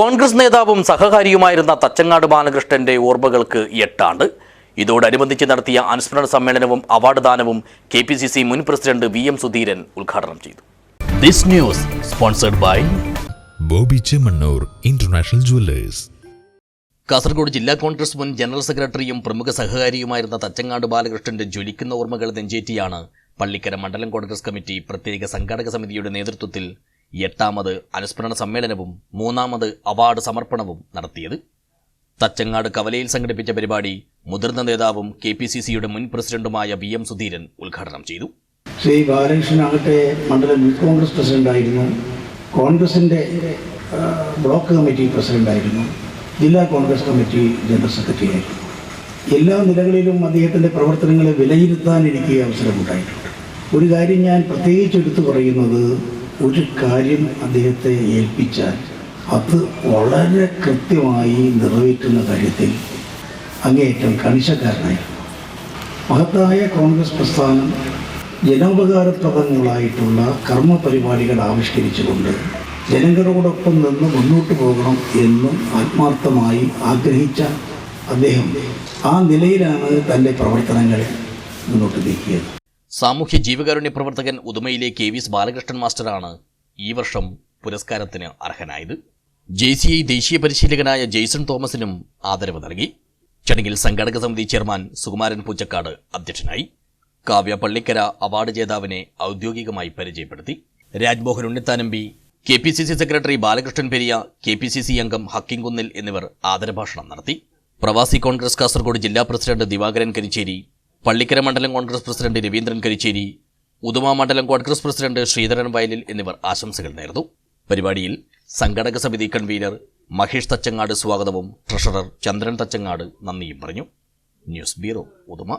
കോൺഗ്രസ് നേതാവും സഹകാരിയുമായിരുന്ന തച്ചങ്ങാട് ബാലകൃഷ്ണന്റെ ഓർമ്മകൾക്ക് എട്ടാണ്ട്. ഇതോടനുബന്ധിച്ച് നടത്തിയ അനുസ്മരണ സമ്മേളനവും അവാർഡ് ദാനവും കെ പി സി സി മുൻ പ്രസിഡന്റ് വി എം സുധീരൻ ഉദ്ഘാടനം ചെയ്തു. This news sponsored by Bobby Chemmanur international jewellers. Kasaragod ജില്ലാ കോൺഗ്രസ് മുൻ ജനറൽ സെക്രട്ടറിയും പ്രമുഖ സഹകാരിയുമായിരുന്ന തച്ചങ്ങാട് ബാലകൃഷ്ണന്റെ ജ്വലിക്കുന്ന ഓർമ്മകൾ നെഞ്ചേറ്റിയാണ് പള്ളിക്കര മണ്ഡലം കോൺഗ്രസ് കമ്മിറ്റി പ്രത്യേക സംഘാടക സമിതിയുടെ നേതൃത്വത്തിൽ എട്ടാമത് അനുസ്മരണ സമ്മേളനവും മൂന്നാമത് അവാർഡ് സമർപ്പണവും നടത്തിയത്. തച്ചങ്ങാട് കവലയിൽ സംഘടിപ്പിച്ച പരിപാടി മുതിർന്ന നേതാവും കെ പി സി സിയുടെ മുൻ പ്രസിഡന്റുമായ വി എം സുധീരൻ ഉദ്ഘാടനം ചെയ്തു. ശ്രീ ബാലകൃഷ്ണനാകട്ടെ മണ്ഡലം യൂത്ത് കോൺഗ്രസ് പ്രസിഡന്റായിരുന്നു. കോൺഗ്രസിന്റെ ആ, ബ്ലോക്ക് കമ്മിറ്റി പ്രസിഡന്റായിരുന്നു. ജില്ലാ കോൺഗ്രസ് കമ്മിറ്റി ജനറൽ സെക്രട്ടറി ആയിരുന്നു എല്ലാ നിലകളിലും അദ്ദേഹത്തിന്റെ പ്രവർത്തനങ്ങളെ വിലയിരുത്താൻ എനിക്ക് അവസരമുണ്ടായിട്ടുണ്ട്. ഒരു കാര്യം ഞാൻ പ്രത്യേകിച്ച് എടുത്തു പറയുന്നത് ഒരു കാര്യം അദ്ദേഹത്തെ ഏൽപ്പിച്ചാൽ അത് വളരെ കൃത്യമായി നിറവേറ്റുന്ന കാര്യത്തിൽ അങ്ങേയറ്റം കണിശക്കാരനായിരുന്നു മഹത്തായ കോൺഗ്രസ് പ്രസ്ഥാനം ജനോപകാരപ്രദങ്ങളായിട്ടുള്ള കർമ്മ പരിപാടികൾ ആവിഷ്കരിച്ചുകൊണ്ട് ജനങ്ങളോടൊപ്പം നിന്ന് മുന്നോട്ട് പോകണം എന്നും ആത്മാർത്ഥമായി ആഗ്രഹിച്ച അദ്ദേഹം ആ നിലയിലാണ് തന്റെ പ്രവർത്തനങ്ങൾ മുന്നോട്ട് നീക്കിയത്. സാമൂഹ്യ ജീവകാരുണ്യ പ്രവർത്തകൻ ഉദുമയിലെ കെ വി എസ് ബാലകൃഷ്ണൻ മാസ്റ്ററാണ് ഈ വർഷം പുരസ്കാരത്തിന് അർഹനായത്. ജെ സി ഐ ദേശീയ പരിശീലകനായ ജെയ്സൺ തോമസിനും ആദരവ് നൽകി. ചടങ്ങിൽ സംഘാടക സമിതി ചെയർമാൻ സുകുമാരൻ പൂച്ചക്കാട് അധ്യക്ഷനായി. കാവ്യ പള്ളിക്കര അവാർഡ് ജേതാവിനെ ഔദ്യോഗികമായി പരിചയപ്പെടുത്തി. Rajmohan ഉണ്ണിത്താനമ്പി K P C C secretary Balakrishnan Periya K P C C അംഗം ഹക്കിംകുന്നിൽ എന്നിവർ ആദരഭാഷണം നടത്തി. പ്രവാസി കോൺഗ്രസ് കാസർഗോഡ് ജില്ലാ പ്രസിഡന്റ് ദിവാകരൻ കരിച്ചേരി പള്ളിക്കര മണ്ഡലം കോൺഗ്രസ് പ്രസിഡന്റ് രവീന്ദ്രൻ കരിച്ചേരി ഉദുമ മണ്ഡലം കോൺഗ്രസ് പ്രസിഡന്റ് ശ്രീധരൻ വയലിൽ എന്നിവർ ആശംസകൾ നേർന്നു. പരിപാടിയിൽ സംഘടക സമിതി കൺവീനർ മഹേഷ് തച്ചങ്ങാട് സ്വാഗതവും ട്രഷറർ ചന്ദ്രൻ തച്ചങ്ങാട് നന്ദിയും പറഞ്ഞു. News bureau Uduma.